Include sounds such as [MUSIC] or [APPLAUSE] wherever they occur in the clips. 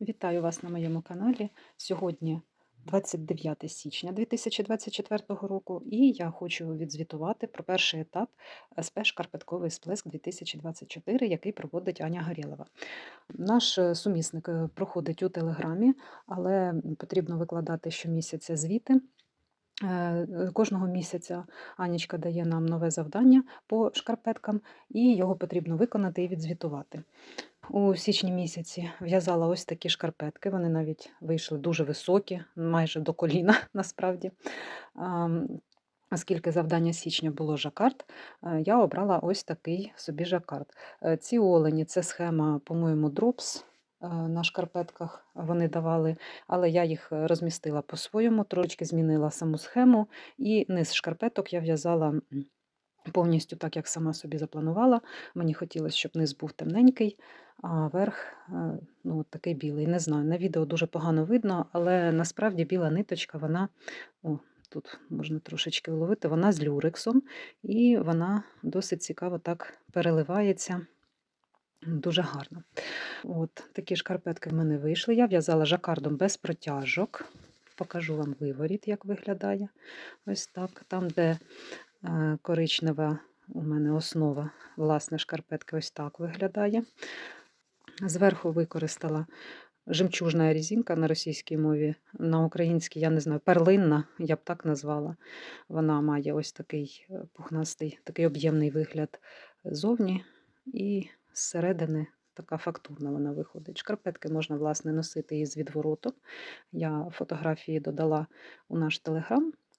Вітаю вас на моєму каналі. Сьогодні 29 січня 2024 року, і я хочу відзвітувати про перший етап спешкарпетковий сплеск 2024, який проводить Аня Горєлова. Наш е, сумісник е, проходить у Телеграмі, але потрібно викладати щомісяця звіти. Е, е, Кожного місяця Анічка дає нам нове завдання по шкарпеткам, і його потрібно виконати і відзвітувати. У січні місяці в'язала ось такі шкарпетки. Вони навіть вийшли дуже високі, майже до коліна [LAUGHS] насправді. Оскільки завдання січня було жакард, е, я обрала ось такий собі жакард. Е, Ці олені це схема, по-моєму, дропс е, на шкарпетках вони давали, але я їх розмістила по-своєму, трошки змінила саму схему, і низ шкарпеток я в'язала повністю так, як сама собі запланувала. Мені хотілося, щоб низ був темненький, а верх е, ну, такий білий. Не знаю, на відео дуже погано видно, але насправді біла ниточка, вона, о, тут можна трошечки вловити, вона з люрексом, і вона досить цікаво так переливається. Дуже гарно. От такі шкарпетки в мене вийшли. Я в'язала жакардом без протяжок. Покажу вам виворіт, як виглядає. Ось так. Там, де коричнева у мене основа, власне, шкарпетки ось так виглядає. Зверху використала жемчужна резинка на російській мові, на українській, я не знаю, перлинна, я б так назвала. Вона має ось такий е, пухнастий, такий об'ємний вигляд зовні і зсередини така фактурна вона виходить. Шкарпетки можна, власне, носити із відворотом. Я фотографії додала у наш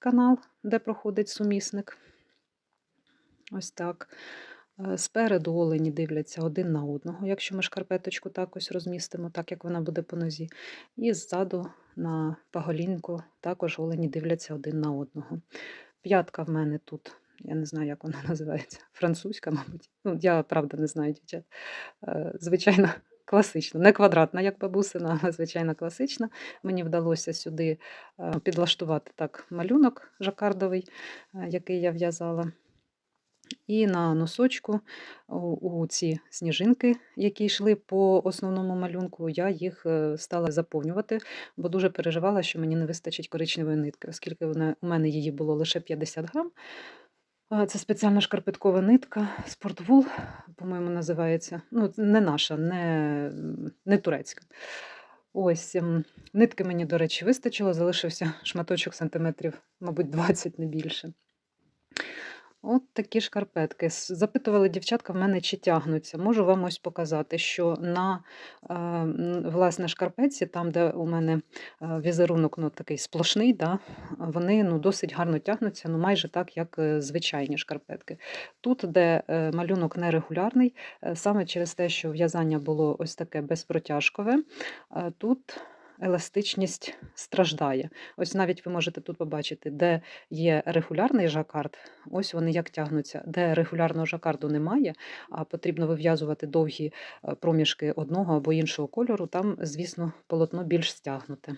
телеграм-канал, де проходить сумісник. Ось так. Е, Спереду олені дивляться один на одного, якщо ми шкарпеточку так ось розмістимо, так як вона буде по нозі. І ззаду на поголінку також олені дивляться один на одного. П'ятка в мене тут, я не знаю, як вона [LAUGHS] називається, французька, мабуть. Ну, я правда не знаю, дівчат. Е, Звичайно, класична, не квадратна, як бабусина, а [LAUGHS] звичайно класична. Мені вдалося сюди е, підлаштувати так малюнок жакардовий, е, який я в'язала. І на носочку у, у ці сніжинки, які йшли по основному малюнку, я їх е, стала заповнювати, бо дуже переживала, що мені не вистачить коричневої нитки, оскільки вона, у мене її було лише 50 грам. Це спеціальна шкарпеткова нитка, спортвул, по-моєму, називається. Ну, не наша, не, не турецька. Ось ем, нитки мені, до речі, вистачило, залишився шматочок сантиметрів, мабуть, 20 не більше. От такі шкарпетки. Запитували дівчатка в мене, чи тягнуться. Можу вам ось показати, що на е, власне шкарпетці, там, де у мене е, візерунок ну, такий сплошний, да, вони ну, досить гарно тягнуться, ну, майже так, як е, звичайні шкарпетки. Тут, де малюнок нерегулярний, саме через те, що в'язання було ось таке безпротяжкове, тут еластичність страждає. Ось навіть ви можете тут побачити, де є регулярний жакард, ось вони як тягнуться. Де регулярного жакарду немає, а потрібно вив'язувати довгі е, проміжки одного або іншого кольору, там, звісно, полотно більш стягнуте.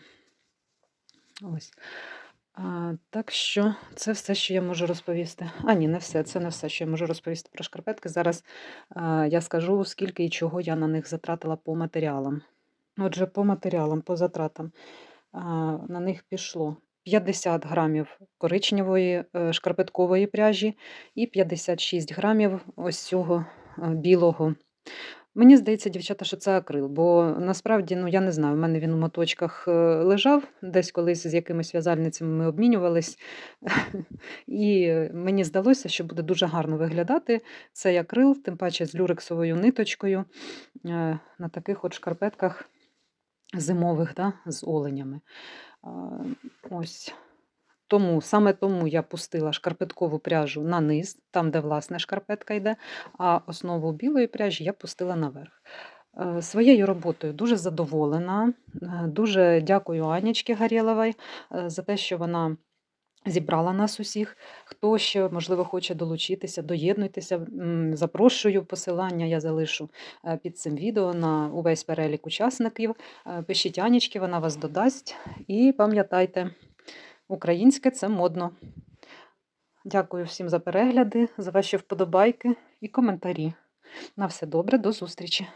Ось. А, так що це все, що я можу розповісти. А, ні, не все. Це не все, що я можу розповісти про шкарпетки. Зараз а, я скажу, скільки і чого я на них затратила по матеріалам. Отже, по матеріалам, по затратам на них пішло 50 грамів коричневої е, шкарпеткової пряжі і 56 грамів ось цього е, білого. Мені здається, дівчата, що це акрил, бо насправді, ну я не знаю, в мене він у моточках е, лежав, десь колись з якимись в'язальницями ми обмінювались. [LAUGHS] І мені здалося, що буде дуже гарно виглядати цей акрил, тим паче з люрексовою ниточкою на таких от шкарпетках зимових, да, з оленями. Ось. Тому, саме тому я пустила шкарпеткову пряжу на низ, там, де власне шкарпетка йде, а основу білої пряжі я пустила наверх. Е, Своєю роботою дуже задоволена. Е, Дуже дякую Анічці Гарєловій е, за те, що вона зібрала нас усіх. Хто ще, можливо, хоче долучитися, доєднуйтеся. Запрошую, посилання я залишу е, під цим відео на увесь перелік учасників. Е, Пишіть Анічки, вона вас додасть. І пам'ятайте, українське це модно. Дякую всім за перегляди, за ваші вподобайки і коментарі. На все добре, до зустрічі!